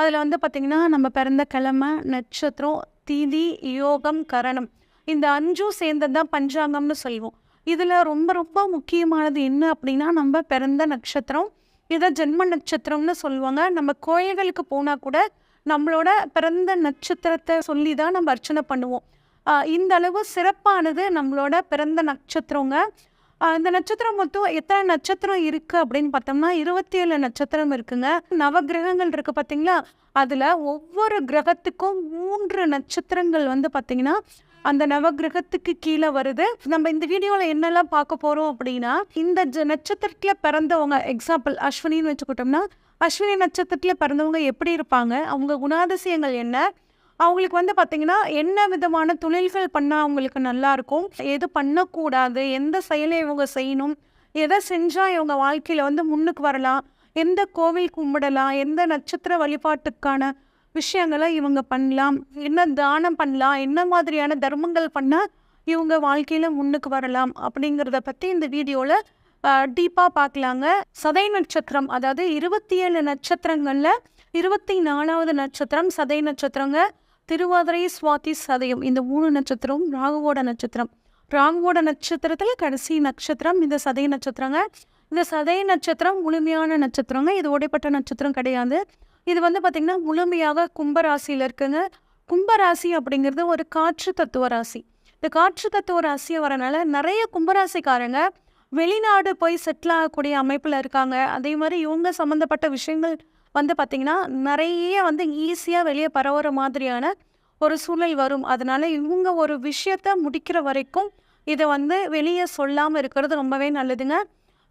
அதில் வந்து பார்த்திங்கன்னா நம்ம பிறந்த கிழமை நட்சத்திரம் தீதி யோகம் கரணம். இந்த அஞ்சும் சேர்ந்தது தான் பஞ்சாங்கம்னு சொல்லுவோம். இதில் ரொம்ப ரொம்ப முக்கியமானது என்ன அப்படின்னா நம்ம பிறந்த நட்சத்திரம் இதை ஜென்ம நட்சத்திரம்னு சொல்லுவாங்க. நம்ம கோயில்களுக்கு போனால் கூட நம்மளோட பிறந்த நட்சத்திரத்தை சொல்லி தான் நம்ம அர்ச்சனை பண்ணுவோம். இந்த அளவு சிறப்பானது நம்மளோட பிறந்த நட்சத்திரங்க. இந்த நட்சத்திரம் மொத்தம் எத்தனை நட்சத்திரம் இருக்குது அப்படின்னு பார்த்தோம்னா இருபத்தி ஏழு நட்சத்திரம் இருக்குங்க. நவகிரகங்கள் இருக்குது பார்த்தீங்களா அதில் ஒவ்வொரு கிரகத்துக்கும் மூன்று நட்சத்திரங்கள் வந்து பார்த்திங்கன்னா அந்த நவகிரகத்துக்கு கீழே வருது. நம்ம இந்த வீடியோவில் என்னெல்லாம் பார்க்க போகிறோம் அப்படின்னா இந்த ஜ- நட்சத்திரத்தில் பிறந்தவங்க எக்ஸாம்பிள் அஸ்வினின்னு வச்சுக்கிட்டோம்னா அஸ்வினி நட்சத்திரத்தில் பிறந்தவங்க எப்படி இருப்பாங்க? அவங்க குணாதிசயங்கள் என்ன? அவங்களுக்கு வந்து பார்த்திங்கன்னா என்ன விதமான தொழில்கள் பண்ணால் அவங்களுக்கு நல்லாயிருக்கும் எது பண்ணக்கூடாது? எந்த செயலை இவங்க செய்யணும்? எதை செஞ்சால் இவங்க வாழ்க்கையில் வந்து முன்னுக்கு வரலாம்? எந்த கோவில் கும்பிடலாம் எந்த நட்சத்திர வழிபாட்டுக்கான விஷயங்களை இவங்க பண்ணலாம் என்ன தானம் பண்ணலாம் என்ன மாதிரியான தர்மங்கள் பண்ணால் இவங்க வாழ்க்கையில் முன்னுக்கு வரலாம் அப்படிங்கிறத பற்றி இந்த வீடியோவில் டீப்பாக பார்க்கலாங்க. சதை நட்சத்திரம் அதாவது இருபத்தி ஏழு நட்சத்திரங்களில் இருபத்தி நாலாவது நட்சத்திரம் சதை நட்சத்திரங்க. திருவாதிரை சுவாதி சதயம் இந்த மூணு நட்சத்திரம் ராகுவோட நட்சத்திரம். ராகுவோட நட்சத்திரத்தில் கடைசி நட்சத்திரம் இந்த சதய நட்சத்திரங்க. இந்த சதய நட்சத்திரம் முழுமையான நட்சத்திரங்க. இது ஓடைப்பட்ட நட்சத்திரம் கிடையாது. இது வந்து பார்த்திங்கன்னா முழுமையாக கும்பராசியில் இருக்குங்க. கும்பராசி அப்படிங்கிறது ஒரு காற்று தத்துவ ராசி. இந்த காற்று தத்துவ ராசியை வரனால நிறைய கும்பராசிக்காரங்க வெளிநாடு போய் செட்டில் ஆகக்கூடிய அமைப்பில் இருக்காங்க. அதே மாதிரி இவங்க சம்மந்தப்பட்ட விஷயங்கள் வந்து பார்த்திங்கன்னா நிறைய வந்து ஈஸியாக வெளியே பரவுற மாதிரியான ஒரு சூழல் வரும். அதனால் இவங்க ஒரு விஷயத்த முடிக்கிற வரைக்கும் இதை வந்து வெளியே சொல்லாமல் இருக்கிறது ரொம்பவே நல்லதுங்க.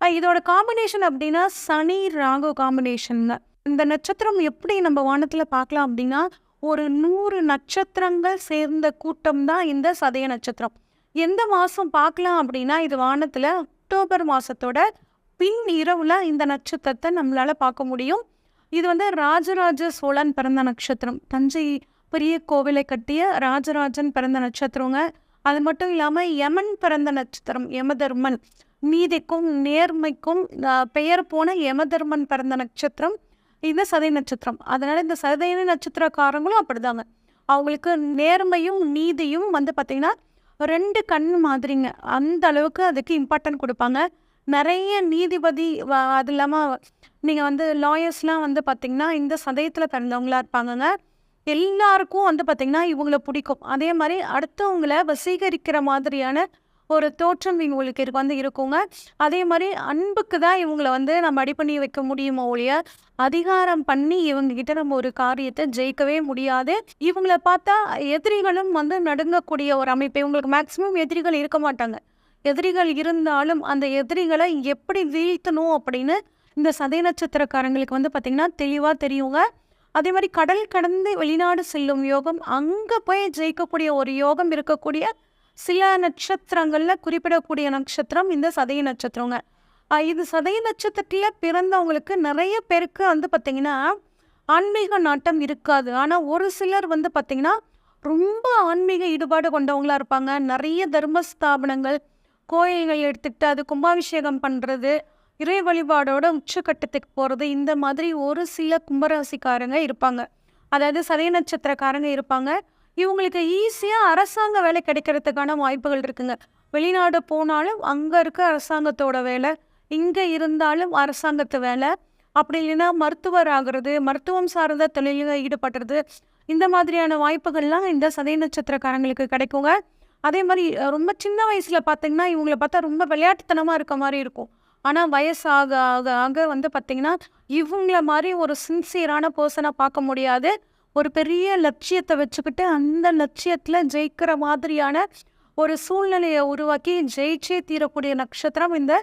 இதோட காம்பினேஷன் அப்படின்னா சனி ராகு காம்பினேஷனுங்க இந்த நட்சத்திரம் எப்படி நம்ம வானத்தில் பார்க்கலாம் அப்படின்னா ஒரு நூறு நட்சத்திரங்கள் சேர்ந்த கூட்டம் தான் இந்த சதய நட்சத்திரம். எந்த மாதம் பார்க்கலாம் அப்படின்னா இது வானத்தில் அக்டோபர் மாதத்தோட பின் இரவில் இந்த நட்சத்திரத்தை நம்மளால் பார்க்க முடியும். இது வந்து ராஜராஜ சோழன் பிறந்த நட்சத்திரம். தஞ்சை பெரிய கோவிலை கட்டிய ராஜராஜன் பிறந்த நட்சத்திரங்க. அது மட்டும் இல்லாமல் யமன் பிறந்த நட்சத்திரம் யமதர்மன். நீதிக்கும் நேர்மைக்கும் பெயர் போன யமதர்மன் பிறந்த நட்சத்திரம் இந்த சதை நட்சத்திரம். அதனால் இந்த சதை நட்சத்திரக்காரங்களும் அப்படிதாங்க. அவங்களுக்கு நேர்மையும் நீதியும் வந்து பார்த்திங்கன்னா ரெண்டு கண் மாதிரிங்க. அந்த அளவுக்கு அதுக்கு இம்பார்ட்டன்ட் கொடுப்பாங்க. நிறைய நீதிபதி அது இல்லாமல் நீங்கள் வந்து லாயர்ஸ்லாம் வந்து பார்த்திங்கன்னா இந்த சதயத்தில் பிறந்தவங்களா இருப்பாங்கங்க. எல்லாருக்கும் வந்து பார்த்திங்கன்னா இவங்களை பிடிக்கும். அதே மாதிரி அடுத்தவங்கள வசீகரிக்கிற மாதிரியான ஒரு தோற்றம் இவங்களுக்கு இருக்கு வந்து இருக்குங்க. அதே மாதிரி அன்புக்கு தான் இவங்களை வந்து நம்ம அடி பண்ணி வைக்க முடியுமோ ஒழிய அதிகாரம் பண்ணி இவங்க கிட்ட நம்ம ஒரு காரியத்தை ஜெயிக்கவே முடியாது. இவங்கள பார்த்தா எதிரிகளும் வந்து நடுங்கக்கூடிய ஒரு அமைப்பு. இவங்களுக்கு மேக்சிமம் எதிரிகள் இருக்க மாட்டாங்க. எதிரிகள் இருந்தாலும் அந்த எதிரிகளை எப்படி வீழ்த்தணும் அப்படின்னு இந்த சதய நட்சத்திரக்காரங்களுக்கு வந்து பார்த்திங்கன்னா தெளிவாக தெரியுங்க. அதே மாதிரி கடல் கடந்து வெளிநாடு செல்லும் யோகம் அங்கே போய் ஜெயிக்கக்கூடிய ஒரு யோகம் இருக்கக்கூடிய சில நட்சத்திரங்களில் குறிப்பிடக்கூடிய நட்சத்திரம் இந்த சதய நட்சத்திரங்க. இது சதய நட்சத்திரத்தில் பிறந்தவங்களுக்கு நிறைய பேருக்கு வந்து பார்த்திங்கன்னா ஆன்மீக நாட்டம் இருக்காது. ஆனால் ஒரு சிலர் வந்து பார்த்திங்கன்னா ரொம்ப ஆன்மீக ஈடுபாடு கொண்டவங்களா இருப்பாங்க. நிறைய தர்ம ஸ்தாபனங்கள் கோயில்கள் எடுத்துக்கிட்டு அது கும்பாபிஷேகம் பண்ணுறது இறை வழிபாடோட உச்சக்கட்டத்துக்கு போகிறது இந்த மாதிரி ஒரு சில கும்பராசிக்காரங்க இருப்பாங்க. அதாவது சதய நட்சத்திரக்காரங்க இருப்பாங்க. இவங்களுக்கு ஈஸியாக அரசாங்க வேலை கிடைக்கிறதுக்கான வாய்ப்புகள் இருக்குங்க. வெளிநாடு போனாலும் அங்கே இருக்க அரசாங்கத்தோட வேலை இங்கே இருந்தாலும் அரசாங்கத்து வேலை. அப்படி இல்லைன்னா மருத்துவர் ஆகிறது மருத்துவம் சார்ந்த தொழிலில் ஈடுபடுறது இந்த மாதிரியான வாய்ப்புகள்லாம் இந்த சதய நட்சத்திரக்காரங்களுக்கு கிடைக்குங்க. அதே மாதிரி ரொம்ப சின்ன வயசில் பார்த்தீங்கன்னா இவங்கள பார்த்தா ரொம்ப விளையாட்டுத்தனமாக இருக்க மாதிரி இருக்கும். ஆனால் வயசாக ஆக ஆக வந்து பார்த்திங்கன்னா இவங்கள மாதிரி ஒரு சின்சியரான பர்சனை பார்க்க முடியாது. ஒரு பெரிய லட்சியத்தை வச்சுக்கிட்டு அந்த லட்சியத்தில் ஜெயிக்கிற மாதிரியான ஒரு சூழ்நிலையை உருவாக்கி ஜெயிச்சே தீரக்கூடிய நட்சத்திரம் இந்த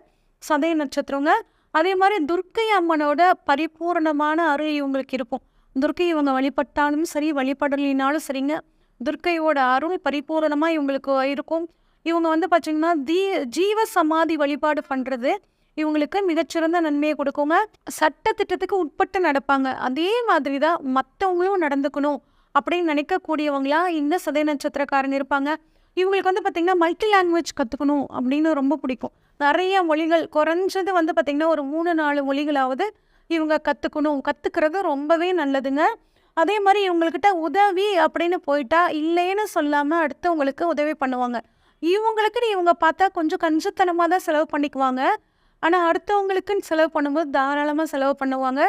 சதய நட்சத்திரங்க. அதே மாதிரி துர்க்கை அம்மனோட பரிபூரணமான அருள் இவங்களுக்கு இருக்கும். துர்க்கை இவங்க வழிபட்டாலும் சரி வழிபடலினாலும் சரிங்க. துர்க்கையோட அருள் பரிபூரணமாக இவங்களுக்கு இருக்கும். இவங்க வந்து பார்த்திங்கன்னா தீ ஜீவ சமாதி வழிபாடு பண்ணுறது இவங்களுக்கு மிகச்சிறந்த நன்மையை கொடுக்குங்க. சட்ட திட்டத்துக்கு உட்பட்டு நடப்பாங்க. அதே மாதிரி தான் மற்றவங்களும் நடந்துக்கணும் அப்படின்னு நினைக்கக்கூடியவங்களா இந்த சதய நட்சத்திரக்காரங்க இருப்பாங்க. இவங்களுக்கு வந்து பார்த்திங்கன்னா மல்டி லாங்குவேஜ் கற்றுக்கணும் அப்படின்னு ரொம்ப பிடிக்கும். நிறைய மொழிகள் குறைஞ்சது வந்து பார்த்திங்கன்னா ஒரு மூணு நாலு மொழிகளாவது இவங்க கற்றுக்கணும் கற்றுக்கிறது ரொம்பவே நல்லதுங்க. அதே மாதிரி இவங்கக்கிட்ட உதவி அப்படின்னு போயிட்டா இல்லைன்னு சொல்லாமல் அடுத்தவங்களுக்கு உதவி பண்ணுவாங்க. இவங்களுக்குன்னு இவங்க பார்த்தா கொஞ்சம் கஞ்சத்தனமாக தான் செலவு பண்ணிக்குவாங்க. ஆனால் அடுத்தவங்களுக்குன்னு செலவு பண்ணும்போது தாராளமாக செலவு பண்ணுவாங்க.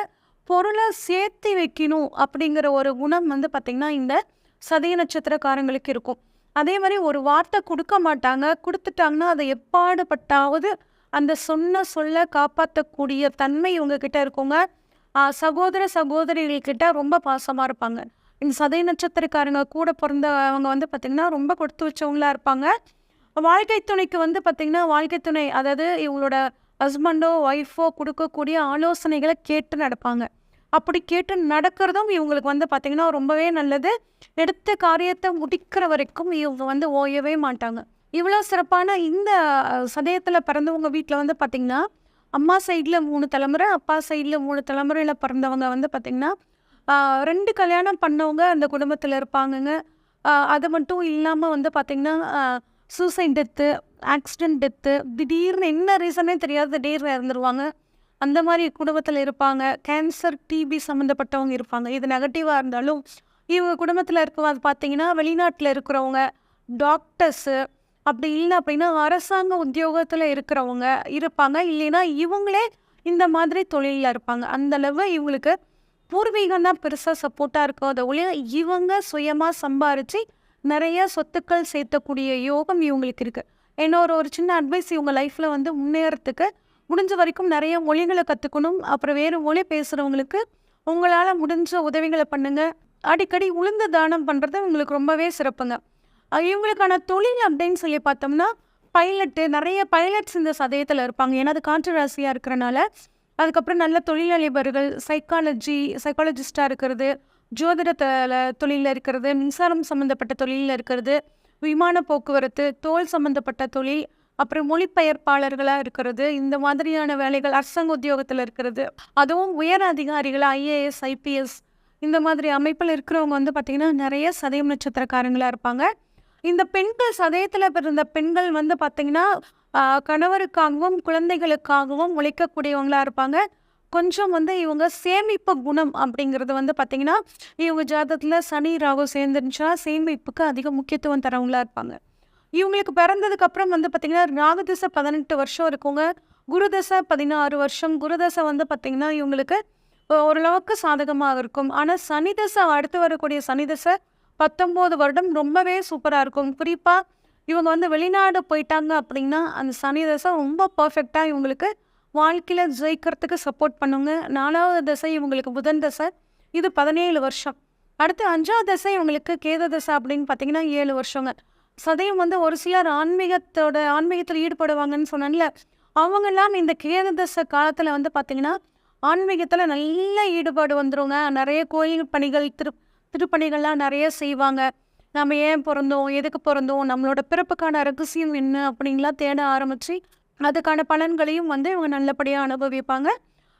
பொருளை சேர்த்து வைக்கணும் அப்படிங்கிற ஒரு குணம் வந்து பார்த்திங்கன்னா இந்த சதய நட்சத்திரக்காரங்களுக்கு இருக்கும். அதே மாதிரி ஒரு வார்த்தை கொடுக்க மாட்டாங்க. கொடுத்துட்டாங்கன்னா அதை எப்பாடுபட்டாவது அந்த சொன்ன சொல்ல காப்பாற்றக்கூடிய தன்மை இவங்கக்கிட்ட இருக்கோங்க. சகோதர சகோதரிகள்கிட்ட ரொம்ப பாசமாக இருப்பாங்க. இந்த சதய நட்சத்திரக்காரங்க கூட பிறந்தவங்க வந்து பார்த்திங்கன்னா ரொம்ப கொடுத்து வச்சவங்களாக இருப்பாங்க. வாழ்க்கை துணைக்கு வந்து பார்த்திங்கன்னா வாழ்க்கை துணை அதாவது இவங்களோட ஹஸ்பண்டோ ஒய்ஃபோ கொடுக்கக்கூடிய ஆலோசனைகளை கேட்டு நடப்பாங்க. அப்படி கேட்டு நடக்கிறதும் இவங்களுக்கு வந்து பார்த்திங்கன்னா ரொம்பவே நல்லது. எடுத்த காரியத்தை முடிக்கிற வரைக்கும் இவங்க வந்து ஓயவே மாட்டாங்க. இவ்வளோ சிறப்பான இந்த சதயத்தில் பிறந்தவங்க வீட்டில் வந்து பார்த்திங்கன்னா அம்மா சைடில் மூணு தலைமுறை அப்பா சைடில் மூணு தலைமுறையில் பிறந்தவங்க வந்து பார்த்திங்கன்னா ரெண்டு கல்யாணம் பண்ணவங்க அந்த குடும்பத்தில் இருப்பாங்கங்க. அது மட்டும் இல்லாமல் வந்து பார்த்திங்கன்னா சூசைட் டெத்து ஆக்சிடென்ட் டெத்து திடீர்னு என்ன ரீசனே தெரியாது திடீர்னு இறந்துருவாங்க. அந்த மாதிரி குடும்பத்தில் இருப்பாங்க. கேன்சர் டிபி சம்மந்தப்பட்டவங்க இருப்பாங்க. இது நெகட்டிவாக இருந்தாலும் இவங்க குடும்பத்தில் இருக்கவங்க பார்த்தீங்கன்னா வெளிநாட்டில் இருக்கிறவங்க டாக்டர்ஸு அப்படி இல்லை அப்படின்னா அரசாங்க உத்தியோகத்தில் இருக்கிறவங்க இருப்பாங்க. இல்லைன்னா இவங்களே இந்த மாதிரி தொழிலில் இருப்பாங்க. அந்த அளவு இவங்களுக்கு பூர்வீகம் தான் பெருசாக சப்போர்ட்டாக இருக்கும். அதை ஒழிய இவங்க சுயமாக சம்பாரித்து நிறைய சொத்துக்கள் சேர்த்தக்கூடிய யோகம் இவங்களுக்கு இருக்குது இன்னொரு ஒரு சின்ன அட்வைஸ் இவங்க லைஃப்பில் வந்து முன்னேறத்துக்கு முடிஞ்ச வரைக்கும் நிறைய மொழிகளை கற்றுக்கணும் அப்புறம் வேறு மொழி பேசுகிறவங்களுக்கு உங்களால் முடிஞ்ச உதவிகளை பண்ணுங்கள் அடிக்கடி உளுந்து தானம் பண்ணுறது உங்களுக்கு ரொம்பவே சிறப்புங்க. இவங்களுக்கான தொழில் அப்படின்னு சொல்லி பார்த்தோம்னா பைலட்டு நிறைய பைலட்ஸ் இந்த சதயத்தில் இருப்பாங்க. ஏன்னா அது காற்று ராசியாக இருக்கிறனால அதுக்கப்புறம் நல்ல தொழிலதிபர்கள் சைக்காலஜி சைக்காலஜிஸ்டாக இருக்கிறது ஜோதிடத்தில் தொழிலில் இருக்கிறது மின்சாரம் சம்மந்தப்பட்ட தொழிலில் இருக்கிறது விமான போக்குவரத்து தோல் சம்மந்தப்பட்ட தொழில் அப்புறம் மொழிபெயர்ப்பாளர்களாக இருக்கிறது இந்த மாதிரியான வேலைகள் அரசாங்க உத்தியோகத்தில் இருக்கிறது. அதுவும் உயர் அதிகாரிகள் ஐஏஎஸ் ஐபிஎஸ் இந்த மாதிரி அமைப்பில் இருக்கிறவங்க வந்து பார்த்திங்கன்னா நிறைய சதயம் நட்சத்திரக்காரங்களாக இருப்பாங்க. இந்த பெண்கள் சதயத்தில் பிறந்த பெண்கள் வந்து பார்த்திங்கன்னா கணவருக்காகவும் குழந்தைகளுக்காகவும் உழைக்கக்கூடியவங்களாக இருப்பாங்க. கொஞ்சம் வந்து இவங்க சேமிப்பு குணம் அப்படிங்கிறது வந்து பார்த்திங்கன்னா இவங்க ஜாதகத்தில் சனி ராகு சேர்ந்துருந்துச்சுன்னா சேமிப்புக்கு அதிக முக்கியத்துவம் தரவங்களா இருப்பாங்க. இவங்களுக்கு பிறந்ததுக்கப்புறம் வந்து பார்த்திங்கன்னா ராகு திசை பதினெட்டு வருஷம் இருக்குங்க. குரு தசை பதினாறு வருஷம். குரு தசை வந்து பார்த்திங்கன்னா இவங்களுக்கு ஓரளவுக்கு சாதகமாக இருக்கும். ஆனால் சனி தசை அடுத்து வரக்கூடிய சனி தசை பத்தொம்போது வருடம் ரொம்பவே சூப்பராக இருக்கும். குறிப்பாக இவங்க வந்து வெளிநாடு போயிட்டாங்க அப்படின்னா அந்த சனி தசை ரொம்ப பர்ஃபெக்டாக இவங்களுக்கு வாழ்க்கையில் ஜெயிக்கிறதுக்கு சப்போர்ட் பண்ணுங்க. நாலாவது தசை இவங்களுக்கு புதன் தசை இது பதினேழு வருஷம். அடுத்து அஞ்சாவது தசை இவங்களுக்கு கேத தசை அப்படின்னு பார்த்தீங்கன்னா ஏழு வருஷங்க. சதயம் வந்து ஒரு சிலர் ஆன்மீகத்தோட ஆன்மீகத்தில் ஈடுபடுவாங்கன்னு சொன்னேன்ல. அவங்கெல்லாம் இந்த கேத தசை காலத்தில் வந்து பார்த்தீங்கன்னா ஆன்மீகத்தில் நல்ல ஈடுபாடு வந்துருங்க. நிறைய கோயில் பணிகள் திரு திருப்பணிகள்லாம் நிறைய செய்வாங்க. நம்ம ஏன் பிறந்தோம் எதுக்கு பிறந்தோம் நம்மளோட பிறப்புக்கான ரகசியம் என்ன அப்படின்லாம் தேட ஆரம்பித்து அதுக்கான பலன்களையும் வந்து இவங்க நல்லபடியாக அனுபவிப்பாங்க.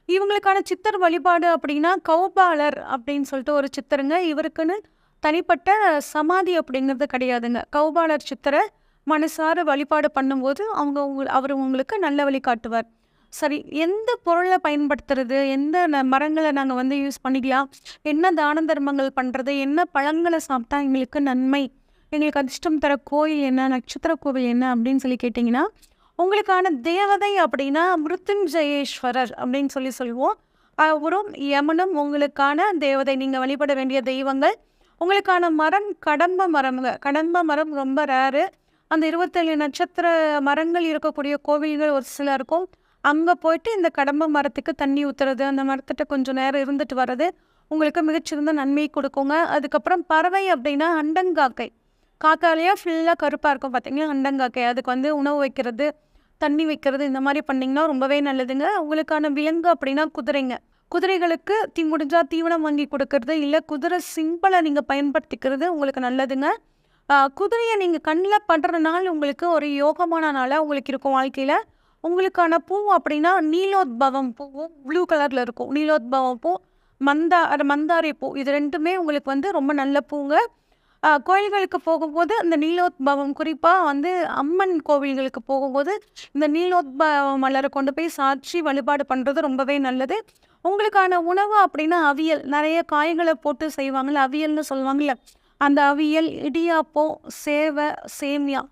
இவங்களுக்கான சித்தர் வழிபாடு அப்படின்னா கௌபாலர் அப்படின்னு சொல்லிட்டு ஒரு சித்தருங்க. இவருக்குன்னு தனிப்பட்ட சமாதி அப்படிங்கிறது கிடையாதுங்க. கௌபாலர் சித்தரை மனசார வழிபாடு பண்ணும்போது அவங்க உங்க அவர் உங்களுக்கு நல்ல வழி காட்டுவார். சரி எந்த பொருளை பயன்படுத்துறது? எந்த ந- மரங்களை நாங்கள் வந்து யூஸ் பண்ணிக்கலாம்? என்ன தான தர்மங்கள் பண்ணுறது என்ன பழங்களை சாப்பிட்டா எங்களுக்கு நன்மை? எங்களுக்கு அதிர்ஷ்டம் தர கோயில் என்ன? நட்சத்திர கோவில் என்ன? அப்படின்னு சொல்லி கேட்டிங்கன்னா உங்களுக்கான தேவதை அப்படின்னா மிருத்துஞ்சயேஸ்வரர் அப்படின்னு சொல்லி சொல்லுவோம். அவரும் யமனும் உங்களுக்கான தேவதை. நீங்கள் வழிபட வேண்டிய தெய்வங்கள். உங்களுக்கான மரம் கடம்ப மரம்ங்க. கடம்ப மரம் ரொம்ப ரேரு அந்த இருபத்தேழு நட்சத்திர மரங்கள் இருக்கக்கூடிய கோவில்கள் ஒரு சில இருக்கும். அங்கே போயிட்டு இந்த கடம்ப மரத்துக்கு தண்ணி ஊற்றுறது அந்த மரத்திட்ட கொஞ்சம் நேரம் இருந்துட்டு வர்றது உங்களுக்கு மிகச்சிறந்த நன்மையை கொடுக்குங்க. அதுக்கப்புறம் பறவை அப்படின்னா அண்டங்காக்கை. காக்காலேயே ஃபுல்லாக கருப்பாக இருக்கும். பார்த்தீங்கன்னா அண்டங்காக்கை. அதுக்கு வந்து உணவு வைக்கிறது. தண்ணி வைக்கிறது இந்த மாதிரி பண்ணிங்கன்னா ரொம்பவே நல்லதுங்க. உங்களுக்கான விலங்கு அப்படின்னா குதிரைங்க. குதிரைகளுக்கு தீ முடிஞ்சால் தீவனம் வாங்கி கொடுக்கறது இல்லை குதிரை சிம்பிளை நீங்கள் பயன்படுத்திக்கிறது உங்களுக்கு நல்லதுங்க. குதிரையை நீங்கள் கண்ணில் படுற நாள் உங்களுக்கு ஒரு யோகமான நாளாக உங்களுக்கு இருக்கும் வாழ்க்கையில். உங்களுக்கான பூ அப்படின்னா நீலோத்பவம் பூவும் ப்ளூ கலரில் இருக்கும். நீலோத்பவம் பூ மந்தா மந்தாரை பூ. இது ரெண்டுமே உங்களுக்கு வந்து ரொம்ப நல்ல பூங்க. கோயில்களுக்கு போகும்போது அந்த நீலோத்பவம் குறிப்பாக வந்து அம்மன் கோவில்களுக்கு போகும்போது இந்த நீலோத்பவ மலரை கொண்டு போய் சாட்சி வழிபாடு பண்ணுறது ரொம்பவே நல்லது. உங்களுக்கான உணவு அப்படின்னா அவியல். நிறைய காய்களை போட்டு செய்வாங்கள்ல அவியல்னு சொல்லுவாங்கல்ல அந்த அவியல் இடியாப்போ சேவை சேமியா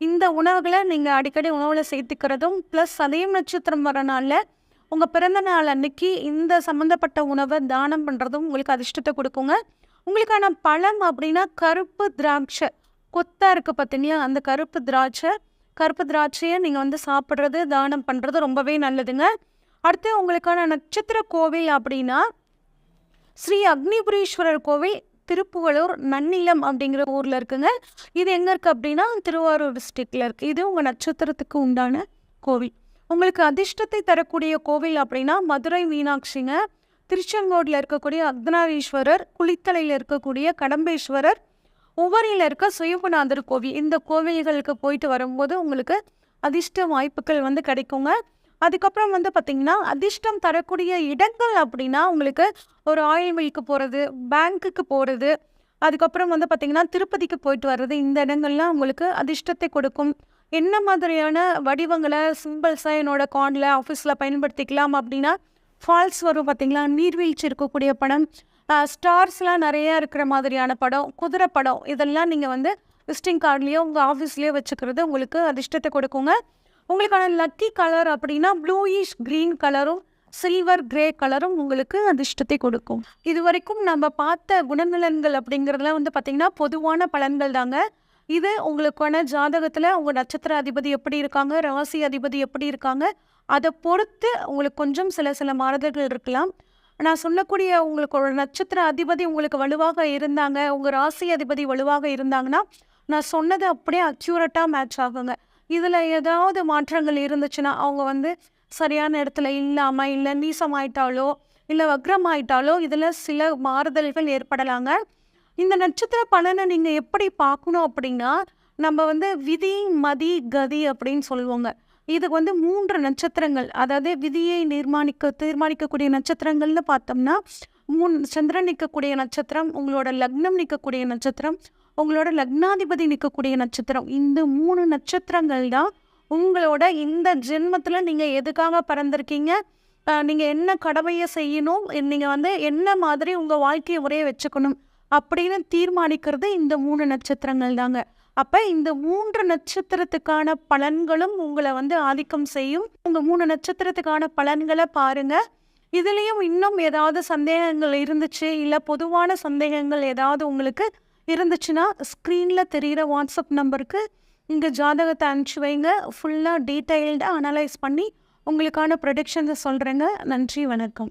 இந்த உணவுகளை நீங்கள் அடிக்கடி உணவில் சேர்த்துக்கிறதும் ப்ளஸ் அதையும் நட்சத்திரம் வர நாளில் உங்கள் பிறந்த நாள் அன்னைக்கு இந்த சம்மந்தப்பட்ட உணவை தானம் பண்ணுறதும் உங்களுக்கு அதிர்ஷ்டத்தை கொடுக்குங்க. உங்களுக்கான பழம் அப்படின்னா கருப்பு திராட்சை. கொத்தா இருக்குது பார்த்தீங்களா அந்த கருப்பு திராட்சை. கருப்பு திராட்சையை நீங்கள் வந்து சாப்பிட்றது தானம் பண்ணுறது ரொம்பவே நல்லதுங்க. அடுத்து உங்களுக்கான நட்சத்திர கோவில் அப்படின்னா ஸ்ரீ அக்னிபுரீஸ்வரர் கோவில் திருப்புவலூர் நன்னிலம் அப்படிங்கிற ஊரில் இருக்குங்க. இது எங்கே இருக்குது அப்படின்னா திருவாரூர் டிஸ்ட்ரிக்டில் இருக்குது இது உங்கள் நட்சத்திரத்துக்கு உண்டான கோவில். உங்களுக்கு அதிர்ஷ்டத்தை தரக்கூடிய கோவில் அப்படின்னா மதுரை மீனாட்சிங்க. திருச்செங்கோடில் இருக்கக்கூடிய அக்னாரீஸ்வரர் குளித்தலையில் இருக்கக்கூடிய கடம்பேஸ்வரர் உவரியில் இருக்க சுயம்புநாதர் கோவில். இந்த கோவில்களுக்கு போயிட்டு வரும்போது உங்களுக்கு அதிர்ஷ்ட வாய்ப்புகள் வந்து கிடைக்குங்க. அதுக்கப்புறம் வந்து பார்த்திங்கன்னா அதிர்ஷ்டம் தரக்கூடிய இடங்கள் அப்படின்னா உங்களுக்கு ஒரு ஆயில் மில்க்கு போகிறது பேங்க்குக்கு போகிறது அதுக்கப்புறம் வந்து பார்த்திங்கன்னா திருப்பதிக்கு போயிட்டு வர்றது இந்த இடங்கள்லாம் உங்களுக்கு அதிர்ஷ்டத்தை கொடுக்கும். என்ன மாதிரியான வடிவங்களை சிம்பிள்ஸாக என்னோடய கார்டில் ஆஃபீஸில் பயன்படுத்திக்கலாம் அப்படின்னா ஃபால்ஸ் வரும் பார்த்தீங்களா நீர்வீழ்ச்சி இருக்கக்கூடிய படம். ஸ்டார்ஸ்லாம் நிறையா இருக்கிற மாதிரியான படம். குதிரை படம். இதெல்லாம் நீங்கள் வந்து விசிட்டிங் கார்ட்லேயோ உங்கள் ஆஃபீஸ்லேயோ வச்சுக்கிறது உங்களுக்கு அதிர்ஷ்டத்தை கொடுக்குங்க. உங்களுக்கான லக்கி கலர் அப்படின்னா ப்ளூயிஷ் க்ரீன் கலரும் சில்வர் கிரே கலரும் உங்களுக்கு அதிர்ஷ்டத்தை கொடுக்கும். இது வரைக்கும் நம்ம பார்த்த குணநலன்கள் அப்படிங்கிறதுலாம் வந்து பார்த்திங்கன்னா பொதுவான பலன்கள் தாங்க. இது உங்களுக்கான ஜாதகத்தில் உங்கள் நட்சத்திர அதிபதி எப்படி இருக்காங்க? ராசி அதிபதி எப்படி இருக்காங்க? அதை பொறுத்து உங்களுக்கு கொஞ்சம் சில சில மாறுதல்கள் இருக்கலாம். நான் சொல்லக்கூடிய உங்களுக்கு ஒரு நட்சத்திர அதிபதி உங்களுக்கு வலுவாக இருந்தாங்க உங்கள் ராசி அதிபதி வலுவாக இருந்தாங்கன்னா நான் சொன்னது அப்படியே அக்யூரட்டாக மேட்ச் ஆகுங்க. இதில் ஏதாவது மாற்றங்கள் இருந்துச்சுன்னா அவங்க வந்து சரியான இடத்துல இல்லாமல் இல்லை நீசமாயிட்டாலோ இல்லை வக்ரமாயிட்டாலோ இதில் சில மாறுதல்கள் ஏற்படலாங்க. இந்த நட்சத்திர பலனை நீங்கள் எப்படி பார்க்கணும் அப்படின்னா நம்ம வந்து விதி மதி கதி அப்படின்னு சொல்லுவோங்க. இது வந்து மூன்று நட்சத்திரங்கள் அதாவது விதியை நிர்மாணிக்க தீர்மானிக்கக்கூடிய நட்சத்திரங்கள்னு பார்த்தோம்னா மூணு சந்திரன் நிற்கக்கூடிய நட்சத்திரம் உங்களோட லக்னம் நிற்கக்கூடிய நட்சத்திரம் உங்களோட லக்னாதிபதி நிற்கக்கூடிய நட்சத்திரம். இந்த மூணு நட்சத்திரங்கள் தான் உங்களோட இந்த ஜென்மத்தில் நீங்கள் எதுக்காக பிறந்திருக்கீங்க? நீங்கள் என்ன கடமையை செய்யணும்? நீங்கள் வந்து என்ன மாதிரி உங்கள் வாழ்க்கையை முறையை வச்சுக்கணும்? அப்படின்னு தீர்மானிக்கிறது இந்த மூணு நட்சத்திரங்கள் தாங்க. அப்போ இந்த மூன்று நட்சத்திரத்துக்கான பலன்களும் உங்களை வந்து ஆதிக்கம் செய்யும். உங்கள் மூணு நட்சத்திரத்துக்கான பலன்களை பாருங்கள் இதுலேயும் இன்னும் ஏதாவது சந்தேகங்கள் இருந்துச்சு? இல்லை பொதுவான சந்தேகங்கள் ஏதாவது உங்களுக்கு இருந்துச்சுன்னா ஸ்க்ரீனில் தெரிகிற வாட்ஸ்அப் நம்பருக்கு இங்கே ஜாதகத்தை அனுப்பிச்சி வைங்க. ஃபுல்லாக டீட்டெயில்டாக அனலைஸ் பண்ணி உங்களுக்கான ப்ரொடிக்ஷன்ஸை சொல்கிறேங்க நன்றி வணக்கம்.